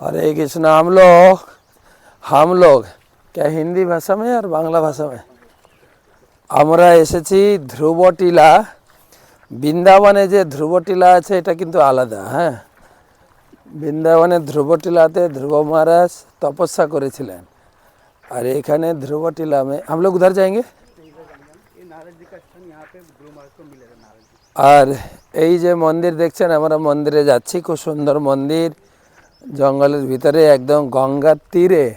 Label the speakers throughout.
Speaker 1: हरे कृष्ण हम लोग हम लोग क्या हिंदी भाषा में और बांग्ला भाषा में আমরা এসেছি ধ্রুবটিলা বৃন্দাবনে যে ধ্রুবটিলা আছে এটা কিন্তু আলাদা হ্যাঁ বৃন্দাবনে ধ্রুবটিলাতে ধ্রুব মহারাজ তপস্যা করেছিলেন আর এখানে ধ্রুবটিলা में हम लोग उधर जाएंगे আর এই যে মন্দির দেখছেন আমরা মন্দিরে যাচ্ছি খুব সুন্দর মন্দির জঙ্গলের ভিতরে একদম গঙ্গার তীরে।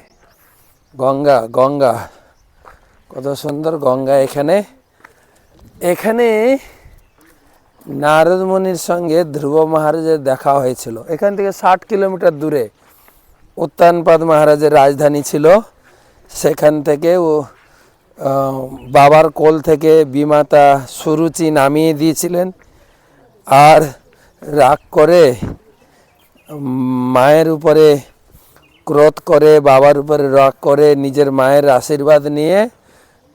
Speaker 1: গঙ্গা গঙ্গা। কত সুন্দর গঙ্গা এখানে। এখানে নারদ মুনির সঙ্গে ধ্রুব মহারাজের দেখা হয়েছিল। এখান থেকে ষাট কিলোমিটার দূরে উত্তানপাদ মহারাজের রাজধানী ছিল। সেখান থেকে ও বাবার কোল থেকে বিমাতা সুরুচি নামিয়ে দিয়েছিলেন। আর রাগ করে মায়ের উপরে ক্রোধ করে, বাবার উপরে রাগ করে, নিজের মায়ের আশীর্বাদ নিয়ে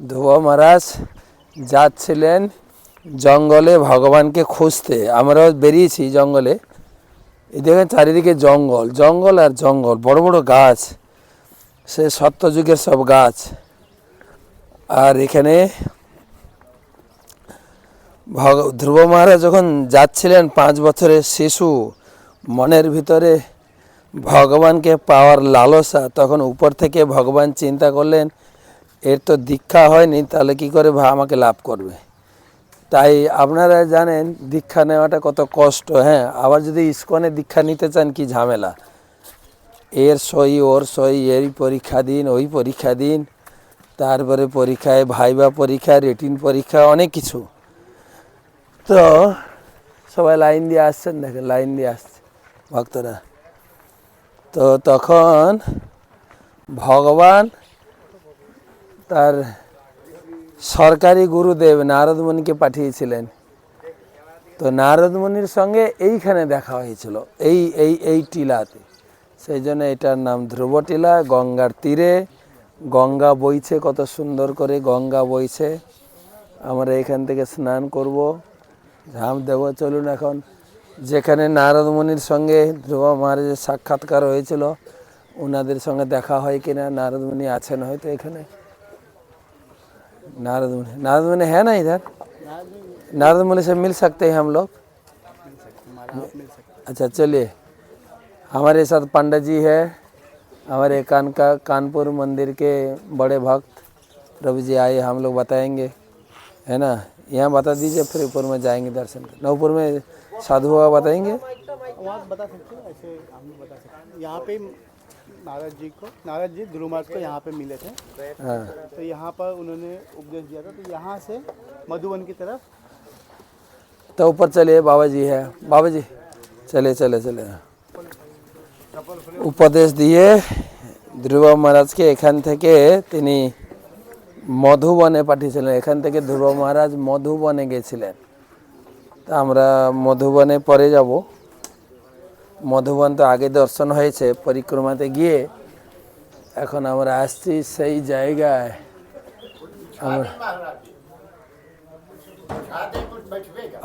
Speaker 1: ধ্রুব মহারাজ যাচ্ছিলেন জঙ্গলে ভগবানকে খুঁজতে। আমরাও বেরিয়েছি জঙ্গলে। দেখেন চারিদিকে জঙ্গল জঙ্গল আর জঙ্গল, বড় বড় গাছ, সে সত্যযুগের সব গাছ। আর এখানে ভগ, ধ্রুব মহারাজ যখন যাচ্ছিলেন, পাঁচ বছরের শিশু মনের ভিতরে ভগবানকে পাওয়ার লালসা, তখন উপর থেকে ভগবান চিন্তা করলেন, এর তো দীক্ষা হয়নি, তাহলে কি করে ভা- আমাকে লাভ করবে? তাই আপনারা জানেন, দীক্ষা নেওয়াটা কত কষ্ট হ্যাঁ? আবার যদি ইস্কনে দীক্ষা নিতে চান, কি ঝামেলা? এর সই, ওর সই এই পরীক্ষা দিন, ওই পরীক্ষা দিন, তারপরে পরীক্ষায় ভাইবা পরীক্ষা, রেটিন পরীক্ষা, অনেক কিছু। তো সবাই লাইন দিয়ে আসছেন, দেখেন, লাইন দিয়ে আসছে। ভক্তরা। তো তখন ভগবান তার সরকারি গুরুদেব নারদ মুনিকে পাঠিয়েছিলেন। তো নারদ মুনির সঙ্গে এইখানে দেখা হয়েছিল, এই এই এই টিলাতে। সেই জন্য এটার নাম ধ্রুব টিলা, গঙ্গার তীরে। গঙ্গা বইছে, কত সুন্দর করে গঙ্গা বইছে। আমরা এখান থেকে স্নান করব। ঝাঁপ দেব চলুন এখন। যেখানে নারদ মুনির সঙ্গে ধ্রুব মহারাজের সাক্ষাৎকার হয়েছিল ওনাদের সঙ্গে দেখা হয় কিনা নারদ মুনি আছেন হয়তো এখানে नारद मुनि नारद मुनि है ना इधर नारद मुनि से मिल सकते हैं हम लोग अच्छा चलिए हमारे साथ पंडित जी है हमारे कान का कानपुर मंदिर के बड़े भक्त प्रभु जी आए हम लोग बताएंगे है ना यहाँ बता दीजिए फिर ऊपर में जाएंगे दर्शन करने ऊपर में साधु बाबा बताएंगे
Speaker 2: वहाँ बता सकते हो ऐसे हम भी बता सकते हैं यहाँ पे नारद जी को नारद जी ध्रुव महाराज को यहाँ पे मिले थे
Speaker 1: हाँ
Speaker 2: तो यहाँ पर उन्होंने उपदेश दिया था तो यहाँ से मधुबन की तरफ
Speaker 1: तो ऊपर चलिए बाबा जी है बाबा जी चले चले चले উপদেশ দিয়ে ধ্রুব মহারাজকে এখান থেকে তিনি মধুবনে পাঠিয়েছিলেন এখান থেকে ধ্রুব মহারাজ মধুবনে গেছিলেন তা আমরা মধুবনে পরে যাব। মধুবন তো আগে দর্শন হয়েছে, পরিক্রমাতে গিয়ে। এখন আমরা আসছি সেই জায়গায়।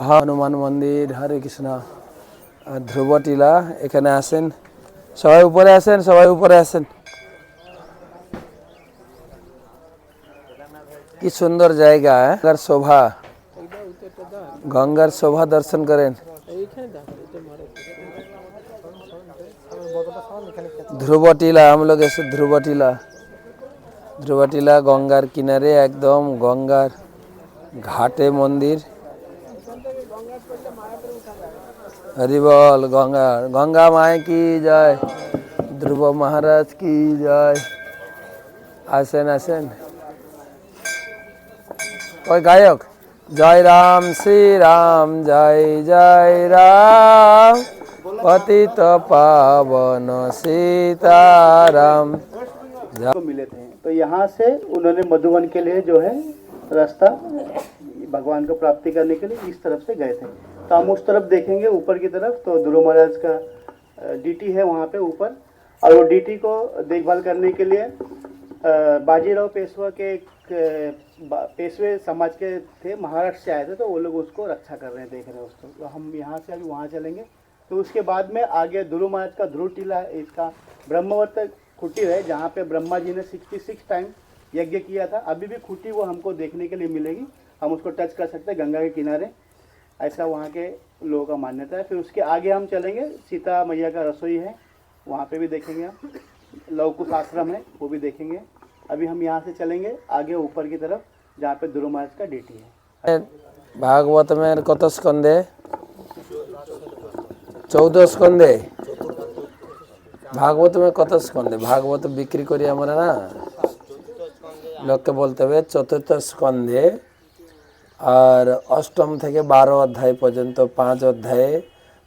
Speaker 1: হ্যাঁ হনুমান মন্দির, হরে কৃষ্ণ ধ্রুব টিলা এখানে আসেন। সবাই উপরে আসেন, সবাই উপরে আসেন। কি সুন্দর জায়গা হ্যাঁ? শোভা। গঙ্গার শোভা দর্শন করেন। ধ্রুবটিলা আমলোক এসে ধ্রুবটিলা। ধ্রুবটিলা গঙ্গার কিনারে একদম গঙ্গার ঘাটে মন্দির। হরিবল গঙ্গা গঙ্গা মায় কি জয়? ধ্রুব মহারাজ কি জয়? আসেন আসেন। ওই গায়ক। জয় রাম শ্রী রাম জয় জয় রাম পতিত পাবন সীতারাম
Speaker 2: को मिले थे तो यहाँ से उन्होंने मधुबन के लिए जो है रास्ता भगवान को प्राप्ति करने के लिए इस तरफ से गए थे तो हम उस तरफ देखेंगे ऊपर की तरफ तो ध्रुव महाराज का डीटी है वहाँ पे ऊपर और वो डीटी को देखभाल करने के लिए अ, बाजीराव पेशवा के एक पेशवे समाज के थे, महाराष्ट्र से आए थे तो वो लोग उसको रक्षा कर रहे हैं, देख रहे हैं उसको। तो हम यहाँ से अभी वहाँ चलेंगे। तो उसके बाद में आगे ध्रुव महाराज का ध्रुव टीला, इसका ब्रह्मवर्त खुटी है, जहाँ पे ब्रह्मा जी ने 66 टाइम यज्ञ किया था। अभी भी खुटी वो हमको देखने के लिए मिलेगी। हम उसको टच कर सकते हैं गंगा के किनारे। ऐसा वहाँ के लोगों का मान्यता है। फिर उसके आगे हम चलेंगे। सीता मैया का रसोई है। वहाँ पे भी देखेंगे हम लवकुश आश्रम है वो भी देखेंगे अभी हम यहाँ से चलेंगे आगे ऊपर की तरफ जहाँ पे ध्रुव महाराज का डेटी है
Speaker 1: ভাগবতমের কত স্কন্ধে চৌদ্দ স্কন্ধে ভাগবতমের কত স্কন্ধে ভাগবত বিক্রি করি আমরা না লোককে বলতে হবে চতুর্থ স্কন্ধে আর অষ্টম থেকে বারো অধ্যায় পর্যন্ত পাঁচ অধ্যায়ে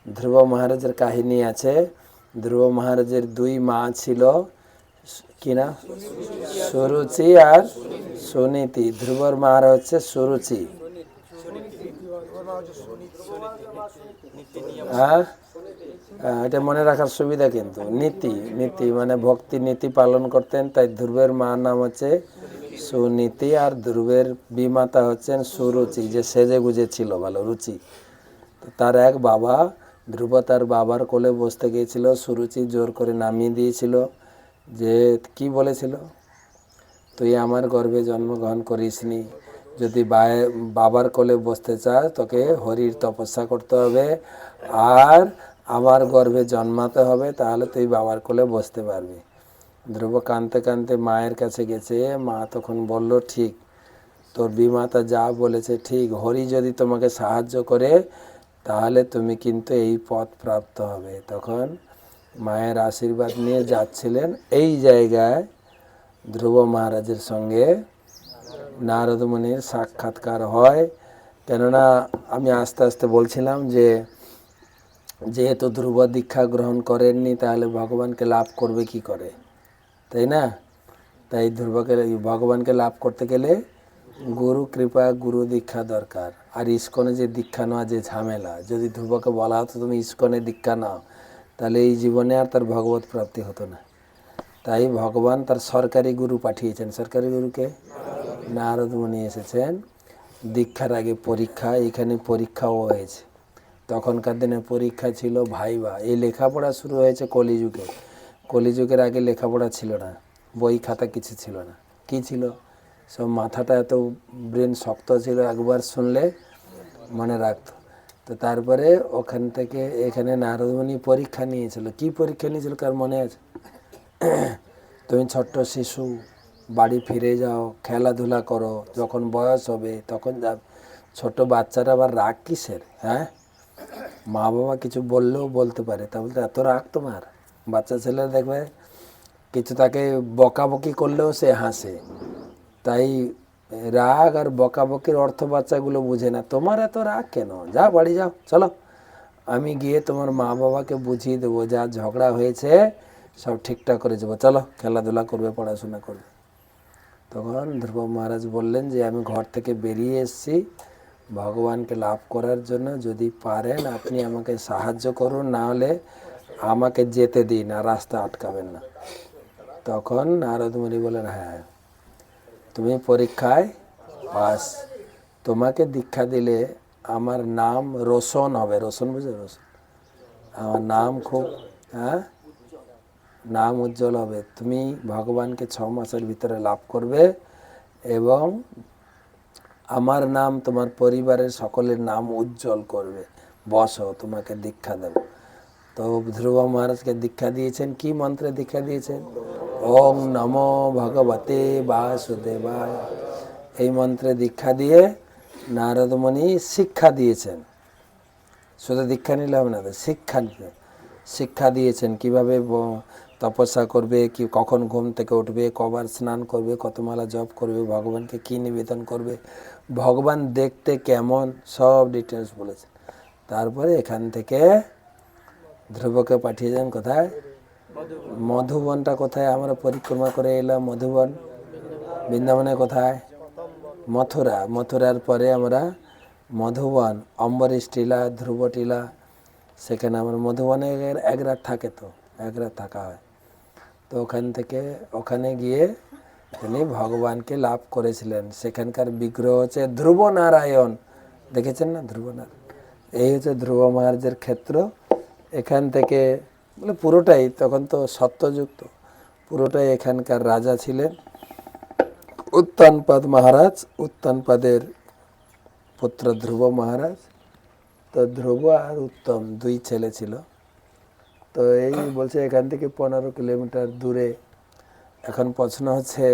Speaker 1: ধ্রুব মহারাজের কাহিনী আছে ধ্রুব মহারাজের দুই মা ছিল কিনা সুরুচি আর সুনীতি। ধ্রুবর মার হচ্ছে সুরুচি। হ্যাঁ এটা মনে রাখার সুবিধা কিন্তু, নীতি। নীতি মানে ভক্তি নীতি পালন করতেন, তাই ধ্রুবের মার নাম হচ্ছে সুনীতি আর ধ্রুবের বিমাতা হচ্ছেন সুরুচি, যে সেজে গুজে ছিল, ভালো, রুচি। তার এক বাবা ধ্রুব তার বাবার কোলে বসতে গিয়েছিল, সুরুচি জোর করে নামিয়ে দিয়েছিল যে, কি বলেছিল? তুই আমার গর্ভে জন্মগ্রহণ করিসনি। যদি বাবার কোলে বসতে চাস, তোকে হরির তপস্যা করতে হবে। আর আমার গর্ভে জন্মাতে হবে, তাহলে তুই বাবার কোলে বসতে পারবি। ধ্রুব কানতে কানতে মায়ের কাছে গেছে। মা তখন বলল, ঠিক, তোর বিমাতা যা বলেছে ঠিক। হরি যদি তোমাকে সাহায্য করে তাহলে তুমি কিন্তু এই পথ প্রাপ্ত হবে। তখন মায়ের আশীর্বাদ নিয়ে যাচ্ছিলেন এই জায়গায় ধ্রুব মহারাজের সঙ্গে। নারদ মুনির সাক্ষাৎকার হয়। কেননা আমি আস্তে আস্তে বলছিলাম যে, যেহেতু ধ্রুব দীক্ষা গ্রহণ করেননি, তাহলে ভগবানকে লাভ করবে কি করে? তাই না? তাই ধ্রুবকে, ভগবানকে লাভ করতে গেলে গুরু কৃপা, গুরু দীক্ষা দরকার। আর ইস্কনে যে দীক্ষা নেওয়া, যে ঝামেলা, যদি ধ্রুবকে বলা হতো তুমি ইস্কনে দীক্ষা নাও, তাহলে এই জীবনে আর তার ভগবত প্রাপ্তি হতো না। তাই ভগবান তার সরকারি গুরু পাঠিয়েছেন। সরকারি গুরুকে নারদ মুনি এসেছেন। দীক্ষার আগে পরীক্ষা, এখানে পরীক্ষাও হয়েছে। তখনকার দিনে পরীক্ষা ছিল ভাইবা। এই লেখাপড়া শুরু হয়েছে কলিযুগে। কলিযুগের আগে লেখাপড়া ছিল না। বই খাতা কিছু ছিল না। কি ছিল? সব মাথাটা এত ব্রেন শক্ত ছিল, একবার শুনলে মনে রাখতো। তো তারপরে ওখান থেকে এখানে নারদমণি পরীক্ষা নিয়েছিল। কি পরীক্ষা নিয়েছিল কার মনে আছে? তুমি ছোট্ট শিশু, বাড়ি ফিরে যাও, খেলাধুলা করো, যখন বয়স হবে তখন যা ছোট বাচ্চারা আবার রাগ কিসের হ্যাঁ? মা বাবা কিছু বললেও বলতে পারে। তা বলতে এত রাগ তোমার? বাচ্চা ছেলে দেখবে, কিছু তাকে বকাবকি করলেও সে হাসে। তাই রাগ আর বকাবকির অর্থ বাচ্চাগুলো বুঝে না। তোমার এত রাগ কেন? যা বাড়ি যাও, চলো। আমি গিয়ে তোমার মা বাবাকে বুঝিয়ে দেবো, যা ঝগড়া হয়েছে সব ঠিকঠাক করে যাব চলো, খেলাধুলা করবে, পড়াশোনা করবে। তখন ধ্রুব মহারাজ বললেন যে, আমি ঘর থেকে বেরিয়ে এসেছি। ভগবানকে লাভ করার জন্য যদি পারেন, আপনি আমাকে সাহায্য করুন, না হলে আমাকে যেতে দিন আর রাস্তা আটকাবেন না। তখন নারদমণি বলেন হ্যাঁ তুমি পরীক্ষায় পাস। তোমাকে দীক্ষা দিলে আমার নাম রোশন হবে। রোশন বুঝে রোশন। আমার নাম খুব হ্যাঁ? নাম উজ্জ্বল হবে। তুমি ভগবানকে ছ মাসের ভিতরে লাভ করবে এবং আমার নাম তোমার পরিবারের সকলের নাম উজ্জ্বল করবে। বসো, তোমাকে দীক্ষা দেব। তো ধ্রুব মহারাজকে দীক্ষা দিয়েছেন, কি মন্ত্রে দীক্ষা দিয়েছেন? ওম নমো ভগবতে বাসুদেবায়। এই মন্ত্রে দীক্ষা দিয়ে নারদমণি শিক্ষা দিয়েছেন। শুধু দীক্ষা নিলে হবে না, শিক্ষা শিক্ষা দিয়েছেন কীভাবে তপস্যা করবে, কি, কখন ঘুম থেকে উঠবে, কবার স্নান করবে, কত মালা জপ করবে, ভগবানকে কি নিবেদন করবে, ভগবান দেখতে কেমন, সব ডিটেলস বলেছেন। তারপরে এখান থেকে ধ্রুবকে পাঠিয়ে পাঠিয়েছেন কোথায়? মধুবনটা কোথায়? আমরা পরিক্রমা করে এলাম মধুবন। বৃন্দাবনে কোথায়? মথুরা। মথুরার পরে আমরা মধুবন, অম্বরীশ টিলা, ধ্রুব টিলা, সেখানে আমরা মধুবনে এক রাত থাকে তো, এক রাত থাকা হয়। তো ওখান থেকে, ওখানে গিয়ে তিনি ভগবানকে লাভ করেছিলেন। সেখানকার বিগ্রহ হচ্ছে ধ্রুব নারায়ণ। দেখেছেন না? ধ্রুব নারায়ণ। এই হচ্ছে ধ্রুব মহারাজের ক্ষেত্র। এখান থেকে মানে পুরোটাই তখন তো সত্যযুক্ত, পুরোটাই এখানকার রাজা ছিলেন। উত্তানপাদ মহারাজ উত্তানপাদের পুত্র ধ্রুব মহারাজ। তো ধ্রুব আর উত্তম দুই ছেলে ছিল। তো এই বলছে এখান থেকে পনেরো কিলোমিটার দূরে। এখন প্রশ্ন হচ্ছে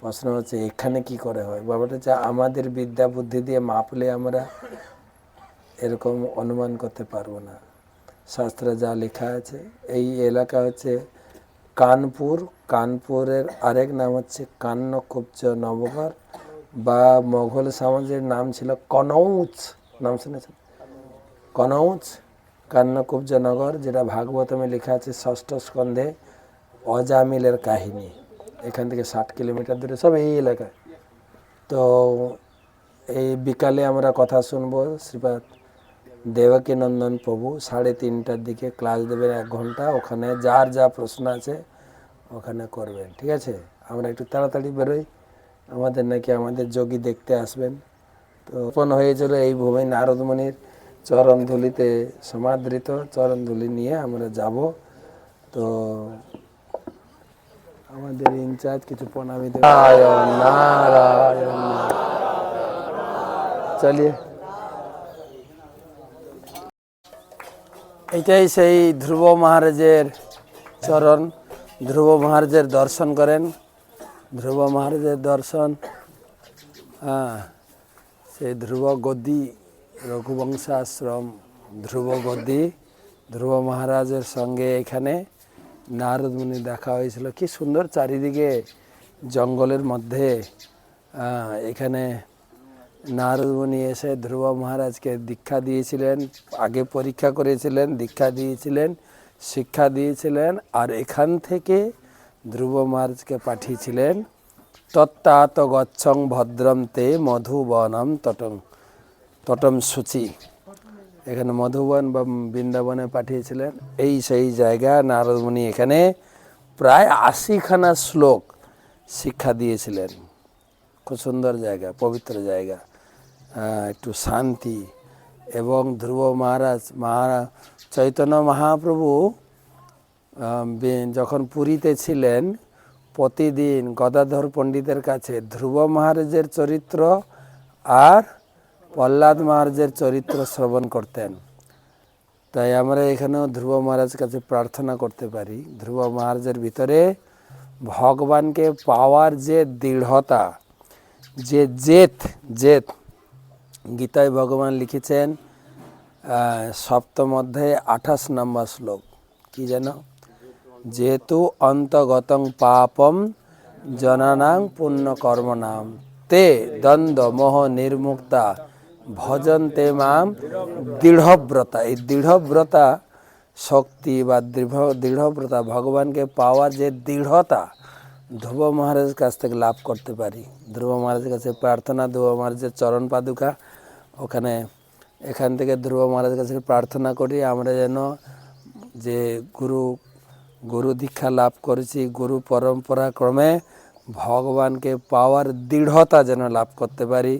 Speaker 1: প্রশ্ন হচ্ছে এখানে কি করে হয়? বাবাটা হচ্ছে আমাদের বিদ্যা বুদ্ধি দিয়ে মাপলে আমরা এরকম অনুমান করতে পারব না। শাস্ত্রে যা লেখা আছে, এই এলাকা হচ্ছে কানপুর। কানপুরের আরেক নাম হচ্ছে কান্নকুব্জ নবগর বা মোঘল সমাজের নাম ছিল কনৌচ নাম শুনেছেন? কনৌজ, কান্নকুব্জ নগর, যেটা ভাগবতমে লেখা আছে ষষ্ঠ স্কন্ধে অজামিলের কাহিনী। এখান থেকে ষাট কিলোমিটার দূরে, সব এই এলাকায়। তো এই বিকালে আমরা কথা শুনব শ্রীপাদ দেবকী নন্দন প্রভু সাড়ে তিনটার দিকে ক্লাস দেবেন এক ঘণ্টা ওখানে যার যা প্রশ্ন আছে ওখানে করবেন ঠিক আছে? আমরা একটু তাড়াতাড়ি বেরোই আমাদের নাকি আমাদের যোগী দেখতে আসবেন। তো ওপেন হয়েছিল এই ভূমি নারদমণির চরণ ধুলিতে সমাদৃত চরণ ধুলি নিয়ে আমরা যাব। তো আমাদের ইনচার্জ কিছু প্রণামী দেবে নারায়ণ নারায়ণ। চলিয়ে। এটাই সেই ধ্রুব মহারাজের চরণ। ধ্রুব মহারাজের দর্শন করেন। ধ্রুব মহারাজের দর্শন হ্যাঁ সেই ধ্রুব গদ্দি রঘুবংশাশ্রম, ধ্রুব গদ্দি ধ্রুব মহারাজের সঙ্গে এখানে নারদ মুনি দেখা হয়েছিল। কি সুন্দর চারিদিকে জঙ্গলের মধ্যে এখানে নারদ এসে ধ্রুব মহারাজকে দীক্ষা দিয়েছিলেন, আগে পরীক্ষা করেছিলেন, দীক্ষা দিয়েছিলেন, শিক্ষা দিয়েছিলেন, আর এখান থেকে ধ্রুব মহারাজকে পাঠিয়েছিলেন, তত্তাত গচ্ছং ভদ্রম তে মধুবনম তটং তটম সূচি। এখানে মধুবন বা বৃন্দাবনে পাঠিয়েছিলেন। এই সেই জায়গা, নারদমণি এখানে প্রায় আশিখানা শ্লোক শিক্ষা দিয়েছিলেন। খুব সুন্দর জায়গা, পবিত্র জায়গা। একটু শান্তি এবং ধ্রুব মহারাজ মহারা চৈতন্য মহাপ্রভু যখন পুরীতে ছিলেন, প্রতিদিন গদাধর পণ্ডিতের কাছে ধ্রুব মহারাজের চরিত্র আর প্রহ্লাদ মহারাজের চরিত্র শ্রবণ করতেন। তাই আমরা এখানেও ধ্রুব মহারাজ কাছে প্রার্থনা করতে পারি। ধ্রুব মহারাজের ভিতরে ভগবানকে পাওয়ার যে দৃঢ়তা, যে জেত জেত গীতায় ভগবান লিখেছেন সপ্তম অধ্যায়ে আঠাশ নম্বর শ্লোক। কি যেন? যেহেতু অন্তগতং পাপম জনানাং পুণ্যকর্মনাম তে দ্বন্দ্ব মোহ নির্মুক্তা ভজন্তে মাম দৃঢ়ব্রতা। এই দৃঢ়ব্রতা শক্তি বা দৃঢ়, দৃঢ়ব্রতা ভগবানকে পাওয়ার যে দৃঢ়তা, ধ্রুব মহারাজের কাছ থেকে লাভ করতে পারি। ধ্রুব মহারাজের কাছে প্রার্থনা, ধ্রুব মহারাজের চরণ পাদুকা ওখানে এখান থেকে ধ্রুব মহারাজের কাছে প্রার্থনা করি আমরা যেন যে গুরু গুরু দীক্ষা লাভ করেছি গুরু পরম্পরা ক্রমে ভগবানকে পাওয়ার দৃঢ়তা যেন লাভ করতে পারি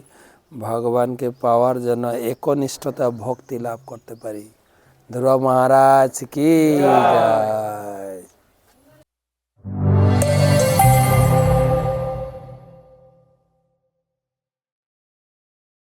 Speaker 1: ভগবানকে পাওয়ার জন্য একনিষ্ঠতা ভক্তি লাভ করতে পারি। ধ্রুব মহারাজ কি জয়।